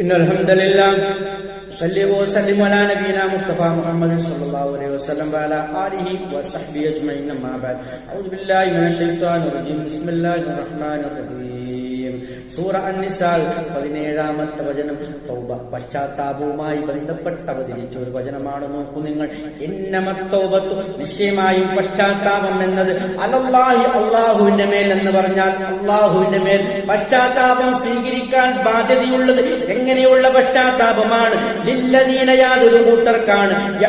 إن الحمد لله. صلي وسلم على نبينا مصطفى محمد صلى الله عليه وسلم وعلى آله وصحبه أجمعين أما بعد. أعوذ بالله من الشيطان الرجيم. بسم الله الرحمن الرحيم. സൂറ അന്നിസാൽ പതിനേഴാമത്തെ വചനം. തൗബ പശ്ചാത്താപവുമായി ബന്ധപ്പെട്ട് അവതരിച്ച ഒരു വചനമാണ്. നോക്കൂ നിങ്ങൾ. എന്നമത്തോപത്തു നിശ്ചയമായും പശ്ചാത്താപം എന്നത് അലല്ലാഹി അള്ളാഹുവിന്റെ മേൽ എന്ന് പറഞ്ഞാൽ അള്ളാഹുവിന്റെ മേൽ പശ്ചാത്താപം സ്വീകരിക്കാൻ ബാധ്യതയുള്ളത് എങ്ങനെയുള്ള പശ്ചാത്താപമാണ്? ലില്ലദീന യാതൊരു കൂട്ടർക്കാണ്.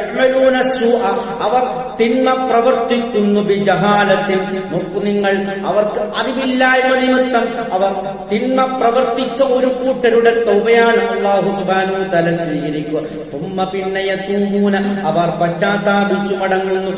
അവർ തിന്മ പ്രവർത്തിക്കുന്നു ബിജഹാലത്തിൽ. നോക്കൂ നിങ്ങൾ. അവർക്ക് അറിവില്ലായ്മ നിമിത്തം അവർ തിന്മ പ്രവർത്തിച്ച ഒരു കൂട്ടരുടെ തൗബയാണ് അള്ളാഹു സുബാനു തല സ്വീകരിക്കുക. തുമ്മ പിന്നയ തൂങ്ങൂന അവർ പശ്ചാത്താപിച്ചു മടങ്ങുന്നു.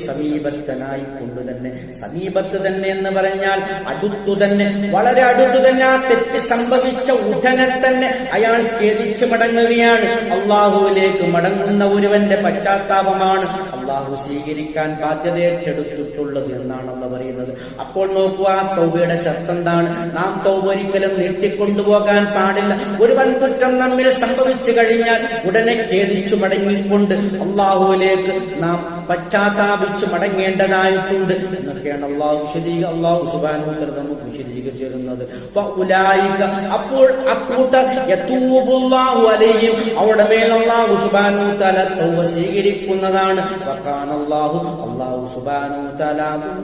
സമീപസ്ഥനായി കൊണ്ട് തന്നെ. സമീപത്ത് തന്നെ എന്ന് പറഞ്ഞാൽ അടുത്തു തന്നെ. വളരെ അടുത്തു തന്നെ ആ തെറ്റ് സംഭവിച്ച ഉടനെ തന്നെ അയാൾ ഖേദിച്ച് മടങ്ങുകയാണ്. അള്ളാഹുവിലേക്ക് മടങ്ങുന്ന ഒരുവന്റെ പശ്ചാത്താപമാണ് അള്ളാഹു സ്വീകരിക്കാൻ ബാധ്യത ഏറ്റെടുത്തിട്ടുള്ളത് എന്നാണ് പറയുന്നത്. അപ്പോൾ നോക്കുക തൗബയുടെ ശബ്ദം എന്താണ് നാം തൗബ ഒരിക്കലും നീട്ടിക്കൊണ്ടുപോകാൻ പാടില്ല. ഒരു വൻകുറ്റം നമ്മിൽ സംഭവിച്ചു കഴിഞ്ഞാൽ ഉടനെ ഖേദിച്ചു മടങ്ങിക്കൊണ്ട് അള്ളാഹുവിലേക്ക് നാം പശ്ചാത്താപിച്ചു മടങ്ങേണ്ടതായിട്ടുണ്ട് എന്നൊക്കെയാണ് അള്ളാഹു വിശദീ അള്ളാഹു സുബാനു നമുക്ക് വിശദീകരിച്ചു തരുന്നത് ഫഉലായിക അപ്പോൾ അക്കൂട്ടർ അവിടെ മേൽ അള്ളാഹു സുബാനു തല തൗവ സ്വീകരിക്കുന്നതാണ്. അള്ളാഹു അള്ളാഹു സുബാനു സുബ്ഹാനഹു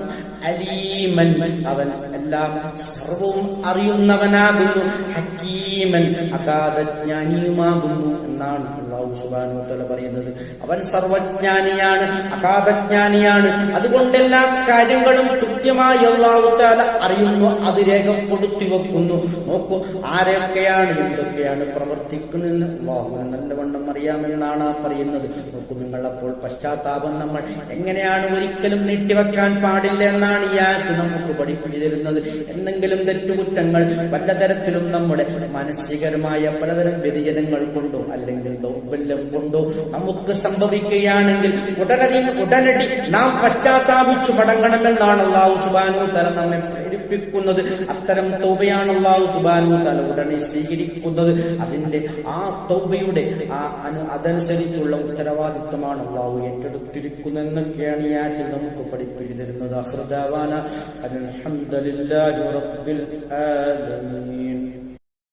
അലീമൻ അവൻ എല്ലാം സർവവും അറിയുന്നവനാകുന്നു ഹക്കീമൻ അകാദജ്ഞാനിയുമാകുന്നു എന്നാണ് അള്ളാഹു സുബ്ഹാനഹു തആല പറയുന്നത്. അവൻ സർവജ്ഞാനിയാണ് അകാദജ്ഞാനിയാണ്. അതുകൊണ്ട് എല്ലാ കാര്യങ്ങളും കൃത്യമായി അള്ളാഹു തആല അറിയുന്നു അത് രേഖപ്പെടുത്തി വെക്കുന്നു. നോക്കൂ ആരൊക്കെയാണ് എന്തൊക്കെയാണ് പ്രവർത്തിക്കുന്നതെന്ന് അള്ളാഹുവിന് നല്ലവണ്ണം അറിയാമെന്നാണ് ആ പറയുന്നത്. നോക്കൂ നിങ്ങൾ അപ്പോൾ പശ്ചാത്താപം നമ്മൾ എങ്ങനെയാണ് ഒരിക്കലും നീട്ടിവെക്കാൻ പാടില്ല എന്നാണ് ഈ ആയത്ത് നമുക്ക് പഠിപ്പിച്ചു തരുന്നത്. എന്തെങ്കിലും തെറ്റുകുറ്റങ്ങൾ പലതരത്തിലും നമ്മുടെ മാനസികരമായ പലതരം വ്യതിചനങ്ങൾ കൊണ്ടോ അല്ലെങ്കിൽ ദൗർബല്യം കൊണ്ടോ നമുക്ക് സംഭവിക്കുകയാണെങ്കിൽ ഉടനടി ഉടനടി നാം പശ്ചാത്താപിച്ചു മടങ്ങണമെന്നാണ് അള്ളാഹു സുബാനു തല നമ്മെ പ്രേരിപ്പിക്കുന്നത്. അത്തരം തൗബയാണ് അള്ളാഹു സുബാനു തല ഉടനെ സ്വീകരിക്കുന്നത്. അതിന്റെ ആ തൗബയുടെ ആ അനു അതനുസരിച്ചുള്ള ഉത്തരവാദിത്വമാണ് അള്ളാഹു ഏറ്റെടുത്തിരിക്കുന്നത് എന്നൊക്കെയാണ് ഈ നമുക്ക് പഠിപ്പിച്ചു തരുന്നത് അൽഹംദുലില്ലാഹി റബ്ബിൽ ആലമീൻ.